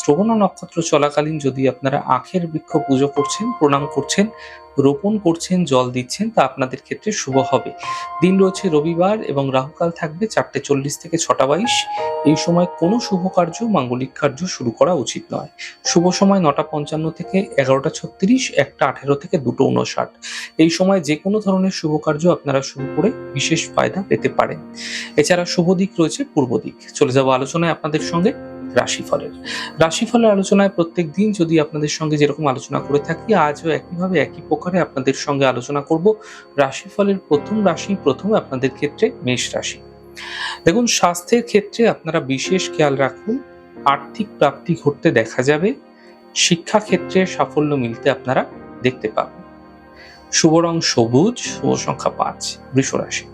শ্রবণা নক্ষত্র চলাকালীন যদি আপনারা আখের বৃক্ষ পুজো করছেন, প্রণাম করছেন, রোপণ করছেন, জল দিচ্ছেন, তা আপনাদের ক্ষেত্রে শুভ হবে। দিন রয়েছে রবিবার এবং রাহুকাল থাকবে চারটে চল্লিশ থেকে ছটা বাইশ। এই সময় কোনো শুভ কার্য, মাঙ্গলিক কার্য শুরু করা উচিত নয়। শুভ সময় নটা পঞ্চান্ন থেকে এগারোটা ছত্রিশ, একটা আঠেরো থেকে দুটো উনষাট এই সময় যে কোনো ধরনের শুভ কার্য আপনারা শুরু করে বিশেষ ফায়দা পেতে পারেন। এছাড়া শুভ দিক রয়েছে পূর্ব দিক। চলে যাব আলোচনায় আপনাদের সঙ্গে। রাশিফলের। রাশিফলের আলোচনায় প্রত্যেক দিন যদি আপনাদের সঙ্গে যেরকম আলোচনা করে থাকি, আজও একইভাবে একই প্রকারে আপনাদের সঙ্গে আলোচনা করব। রাশিফলের প্রথম রাশি, প্রথমে আপনাদের ক্ষেত্রে মেষ রাশি। দেখুন, স্বাস্থ্যের ক্ষেত্রে আপনারা বিশেষ খেয়াল রাখুন, আর্থিক প্রাপ্তি ঘটতে দেখা যাবে, শিক্ষা ক্ষেত্রে সাফল্য মিলতে আপনারা দেখতে পাবেন। শুভ রং সবুজ, শুভ সংখ্যা পাঁচ, বৃষ রাশি।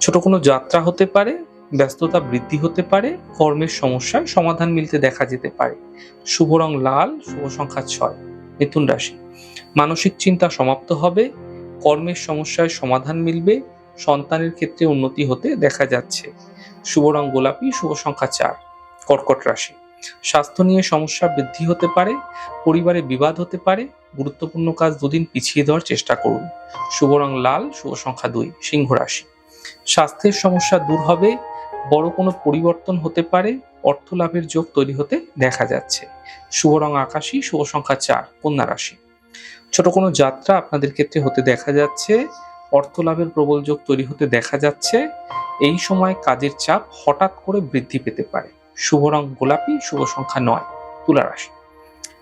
ছোট কোনো যাত্রা হতে পারে ব্যস্ততা বৃদ্ধি হতে পারে, কর্মের সমস্যায় সমাধান মিলতে দেখা যেতে পারে। শুভ রং লাল, শুভ সংখ্যা ছয়, মিথুন রাশি। মানসিক চিন্তা সমাপ্ত হবে, কর্মের সমস্যায় সমাধান মিলবে, সন্তানের ক্ষেত্রে উন্নতি হতে দেখা যাচ্ছে। শুভ রং গোলাপি, শুভ সংখ্যা চার, কর্কট রাশি। স্বাস্থ্য নিয়ে সমস্যা বৃদ্ধি হতে পারে, পরিবারে বিবাদ হতে পারে, গুরুত্বপূর্ণ কাজ দুদিন পিছিয়ে দেওয়ার চেষ্টা করুন। শুভ রং লাল, শুভ সংখ্যা দুই, সিংহ রাশি। স্বাস্থ্যের সমস্যা দূর হবে বড় কোনো পরিবর্তন হতে পারে অর্থ লাভের যোগ তৈরি হতে দেখা যাচ্ছে। শুভ রং আকাশী, শুভ সংখ্যা চার, কন্যা রাশি। ছোট কোনো যাত্রা আপনাদের ক্ষেত্রে হতে দেখা যাচ্ছে অর্থ লাভের প্রবল যোগ তৈরি হতে দেখা যাচ্ছে। এই সময় কাজের চাপ হঠাৎ করে বৃদ্ধি পেতে পারে। শুভ রং গোলাপি, শুভ সংখ্যা নয়, তুলা রাশি।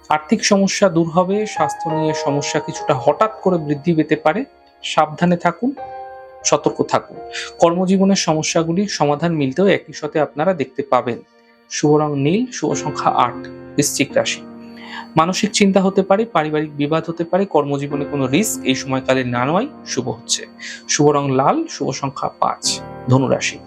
আর্থিক সমস্যা দূর হবে, স্বাস্থ্য নিয়ে সমস্যা কিছুটা হঠাৎ করে বৃদ্ধি পেতে পারে। সাবধানে থাকুন সতর্ক থাকুন। কর্মজীবনের সমস্যাগুলির সমাধান মিলতেও একই সাথে আপনারা দেখতে পাবেন। শুভ রং নীল, শুভ সংখ্যা আট, বৃশ্চিক রাশি। মানসিক চিন্তা হতে পারে, পারিবারিক বিবাদ হতে পারে, কর্মজীবনে কোনো রিস্ক, এই সময়কালে না নেওয়াই শুভ হচ্ছে। শুভ রং লাল, শুভ সংখ্যা পাঁচ, ধনুরাশি।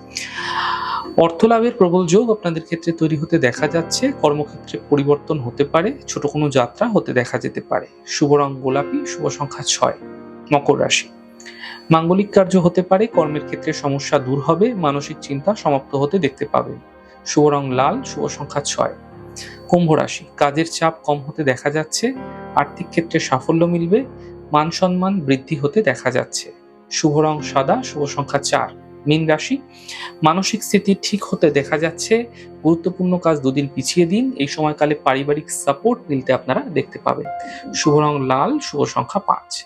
অর্থ লাভের প্রবল যোগ আপনাদের ক্ষেত্রে তৈরি হতে দেখা যাচ্ছে। কর্মক্ষেত্রে পরিবর্তন হতে পারে, ছোট কোনো যাত্রা হতে দেখা যেতে পারে। শুভ রং গোলাপি, শুভ সংখ্যা ছয়, মকর রাশি। মাঙ্গলিক কার্য হতে পারে, কর্মের ক্ষেত্রে সমস্যা দূর হবে, মানসিক চিন্তা সমাপ্ত হতে দেখতে পাবেন। শুভ রং লাল, শুভ সংখ্যা ছয়। কুম্ভ রাশি, কাজের চাপ কম হতে দেখা যাচ্ছে, আর্থিক ক্ষেত্রে সাফল্য মিলবে, মান সম্মান বৃদ্ধি হতে দেখা যাচ্ছে। শুভ রং সাদা, শুভ সংখ্যা চার। মীন রাশি, মানসিক স্থিতি ঠিক হতে দেখা যাচ্ছে, গুরুত্বপূর্ণ কাজ দুদিন পিছিয়ে দিন, এই সময়কালে পারিবারিক সাপোর্ট মিলতে আপনারা দেখতে পাবেন। শুভ রং লাল, শুভ সংখ্যা পাঁচ।